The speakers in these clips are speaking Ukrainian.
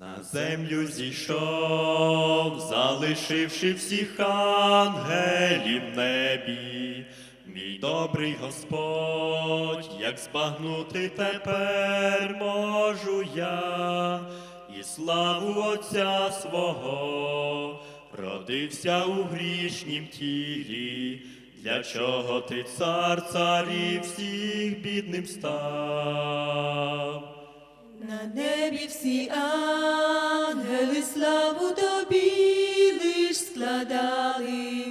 На землю зійшов, залишивши всіх ангелів небі. Мій добрий Господь, як збагнути тепер можу я, і славу Отця свого родився у грішнім тілі. Для чого ти цар царів всіх бідним став? На небі всі ангели славу тобі лиш складали,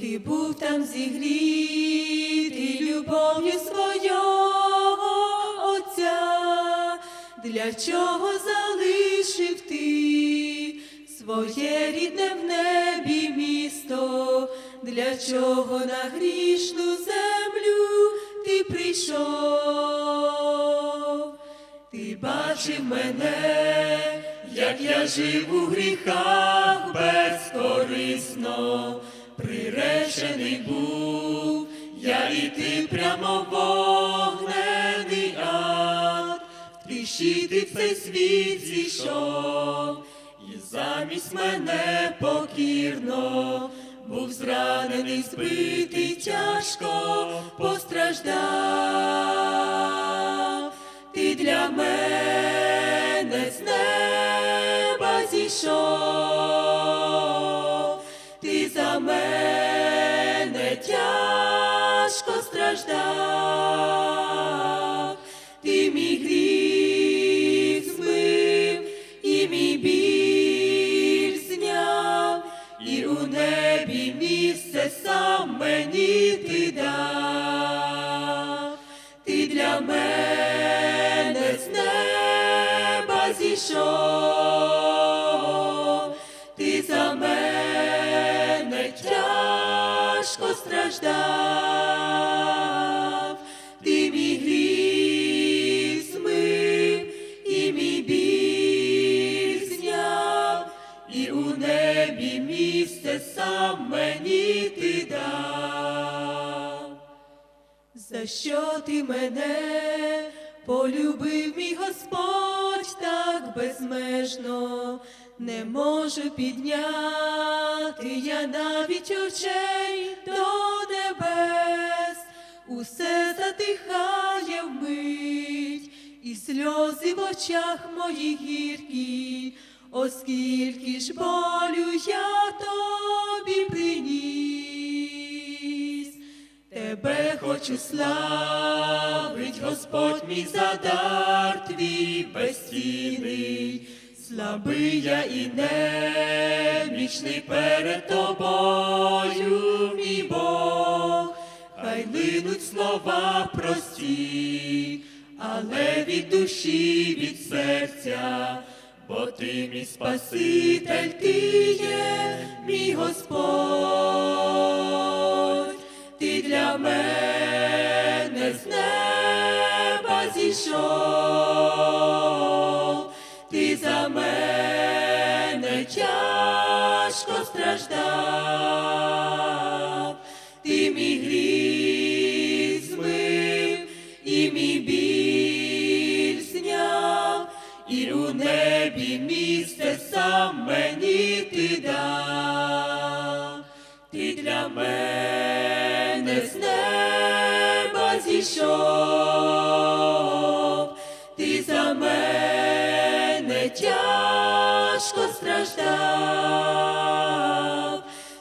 ти був там зігрітий любов'ю свого Отця, для чого залишив ти своє рідне в небі місто, для чого на грішну землю ти прийшов? Ти бачив мене, як я жив у гріхах безкорисно, приречений був, я і ти прямо вогнений ад, тріщити цей світ зійшов, і замість мене покірно. Був зранений, збитий, тяжко постраждав. Ти для мене з неба зійшов, ти за мене тяжко страждав, ти мій гріх змив і мій біль зняв, і у небі місце сам мені ти тяжко страждав, ти мій гріх змив і мій біль зняв, і у небі місце сам мені ти дав. За що ти мене полюбив, мій Господь, так безмежно, не можу підняти. Я навіть очей до небес, усе затихає вмить, і сльози в очах моїх гіркі, оскільки ж болю я тобі приніс. Тебе хочу славить, Господь мій за дар твій безцінний, слабий я і немічний перед тобою, мій Бог, хай линуть слова прості, але від душі, від серця, бо ти мій Спаситель, ти є мій Господь. Ти для мене з неба зійшов, тяжко страждав, ти мій гріх змив і мій біль зняв, і у небі місце сам мені ти дав. Ти для мене з неба зійшов, ти за мене тяжко страждав,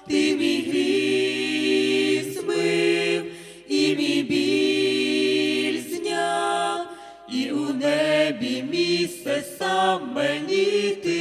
ти мій гріх змив і мій біль зняв, і у небі місце сам мені ти